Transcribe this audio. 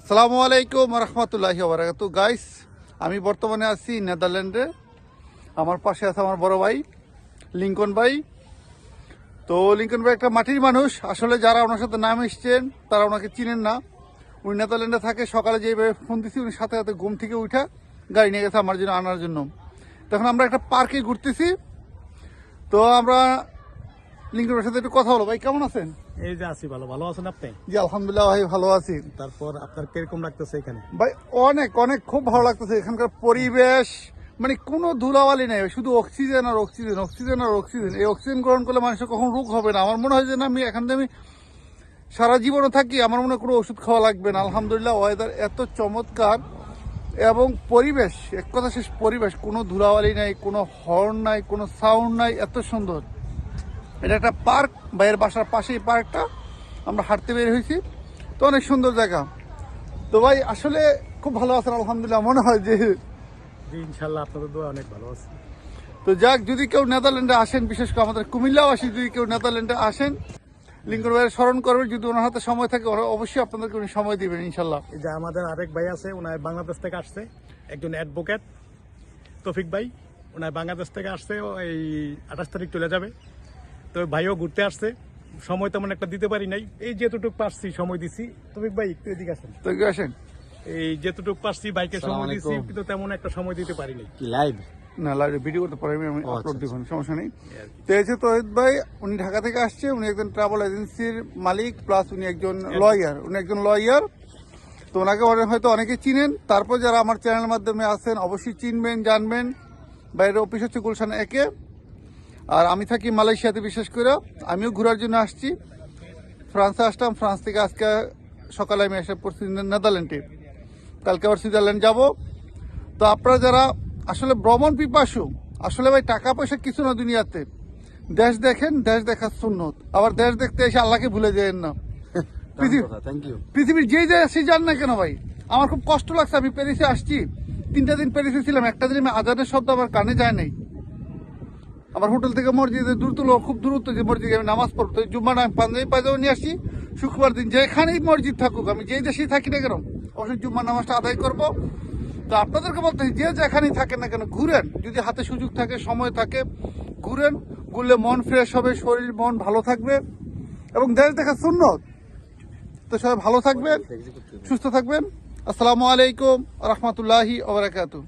আসসালামু আলাইকুম রহমতুল্লাহি বারাকাতু গাইস আমি বর্তমানে আছি নেদারল্যান্ডে। আমার পাশে আছে আমার বড় ভাই, লিঙ্কন ভাই। তো লিঙ্কন ভাই একটা মাটির মানুষ। আসলে যারা ওনার সাথে নাম এসছেন, তারা ওনাকে চিনেন না। উনি নেদারল্যান্ডে থাকে, সকালে যেভাবে ফোন দিছি, উনি সাথে সাথে ঘুম থেকে উঠা গাড়ি নিয়ে গেছে আমার জন্য, আনার জন্য। তখন আমরা একটা পার্কে ঘুরতেছি। তো আমরা লিঙ্কন লিঙ্কনের সাথে একটু কথা বলো ভাই, কেমন আছেন? এই যে আছি ভালো ভালো আছেন আপনি? জি আলহামদুলিল্লাহ ভাই ভালো আছি। তারপর আপনার কীরকম লাগতেছে এখানে? ভাই অনেক অনেক খুব ভালো লাগতেছে। এখানকার পরিবেশ মানে কোনো ধুলাবালি নেই। শুধু অক্সিজেন আর অক্সিজেন অক্সিজেন আর অক্সিজেন এই অক্সিজেন গ্রহণ করলে মানুষের কখন রোগ হবে না। আমার মনে হয় যে না আমি এখান থেকে আমি সারা জীবনও থাকি। আমার মনে হয় কোনো ওষুধ খাওয়া লাগবে না। আলহামদুলিল্লাহ ওয়েদার এত চমৎকার এবং পরিবেশ এক কথা শেষ পরিবেশ। কোনো ধুলাবালি নাই কোনো হর্ন নাই কোনো সাউন্ড নাই। এত সুন্দর। এটা একটা পার্ক ভাইয়ের বাসার পাশেই পার্কটা। আমরা হাঁটতে বের হয়েছি। তো অনেক সুন্দর জায়গা। তো ভাই আসলে খুব ভালো আছেন আলহামদুলিল্লাহ। মনে হয় যে ইনশাল্লাহ আপনাদের দোয়া অনেক ভালো আছে। তো যাক যদি কেউ নেদারল্যান্ডে আসেন বিশেষ করে আমাদের কুমিল্লাও আসি যদি কেউ নেদারল্যান্ডে আসেন লিঙ্কন ভাইয়ের স্মরণ করবেন। যদি ওনার হাতে সময় থাকে ওরা অবশ্যই আপনাদেরকে উনি সময় দিবেন ইনশাল্লাহ এই যে আমাদের আরেক ভাই আছে ওনার বাংলাদেশ থেকে আসছে একজন অ্যাডভোকেট তফিক ভাই ওনার বাংলাদেশ থেকে আসছে এই আঠাশ তারিখ চলে যাবে। তো ভাইও ঘুরতে আসছে। সময় তেমন একটা দিতে পারি নাই। এই যেতটুকু পারছি সময় দিছি। তফিক ভাই একটু এদিকে আসেন। তো আসেন। এই যেতটুকু পারছি বাইকে সময় দিছি কিন্তু তেমন একটা সময় দিতে পারি নাই। কি লাইভ? না লাইভে ভিডিও করতে পারি আমি আপলোড আচ্ছা, দিব সমস্যা নেই। এই আর কি। তো এই যে তহিদ ভাই উনি ঢাকা থেকে আসছে উনি একজন ট্রাভেল এজেন্সির মালিক প্লাস উনি একজন লয়ার উনি একজন লয়ার তো ওনাকে হয়তো অনেকে চিনেন। তারপর যারা আমার চ্যানেলের মাধ্যমে আছেন অবশ্যই চিনবেন জানবেন। বাইরের অফিস হচ্ছে গুলশান একে। আর আমি থাকি মালয়েশিয়াতে বিশেষ করে। আমিও ঘোরার জন্য আসছি। ফ্রান্সে আসলাম। ফ্রান্স থেকে আজকে সকালে আমি এসে পড়ছি নেদারল্যান্ডে। কালকে আবার সুইজারল্যান্ড যাব। তো আপনারা যারা আসলে ভ্রমণ পিপাসু আসলে ভাই টাকা পয়সা কিছু না দুনিয়াতে। দেশ দেখেন দেশ দেখার সুন্নত। আবার দেশ দেখতে এসে আল্লাহকে ভুলে যেন না। পৃথিবী- থ্যাংক ইউ পৃথিবীর যেই দেশে যান না কেন ভাই আমার খুব কষ্ট লাগছে। আমি প্যারিসে আসছি। তিনটা দিন প্যারিসে ছিলাম। একটা দিন আমি আজানের শব্দ আমার কানে যায় নাই। আমার হোটেল থেকে মসজিদে দ্রুত লোক, খুব দ্রুত যে মসজিদে আমি নামাজ পড়ব, তো জুম্মা না পাঞ্জাবি পায়জামা নিয়ে আসি, শুক্রবার দিন যেখানেই মসজিদ থাকুক, আমি যেই দেশেই থাকি না কেন, অবশ্যই জুম্মা নামাজটা আদায় করব। তো আপনাদেরকে বলতে যে যেখানেই থাকেন না কেন, ঘুরেন, যদি হাতে সুযোগ থাকে, সময় থাকে, ঘুরেন, ঘুরলে মন ফ্রেশ হবে, শরীর, মন ভালো থাকবে, এবং দেশ দেখা সুন্নত। তো সবাই ভালো থাকবেন, সুস্থ থাকবেন। আসসালামু আলাইকুম, রহমতুল্লাহি ওবরাকাতু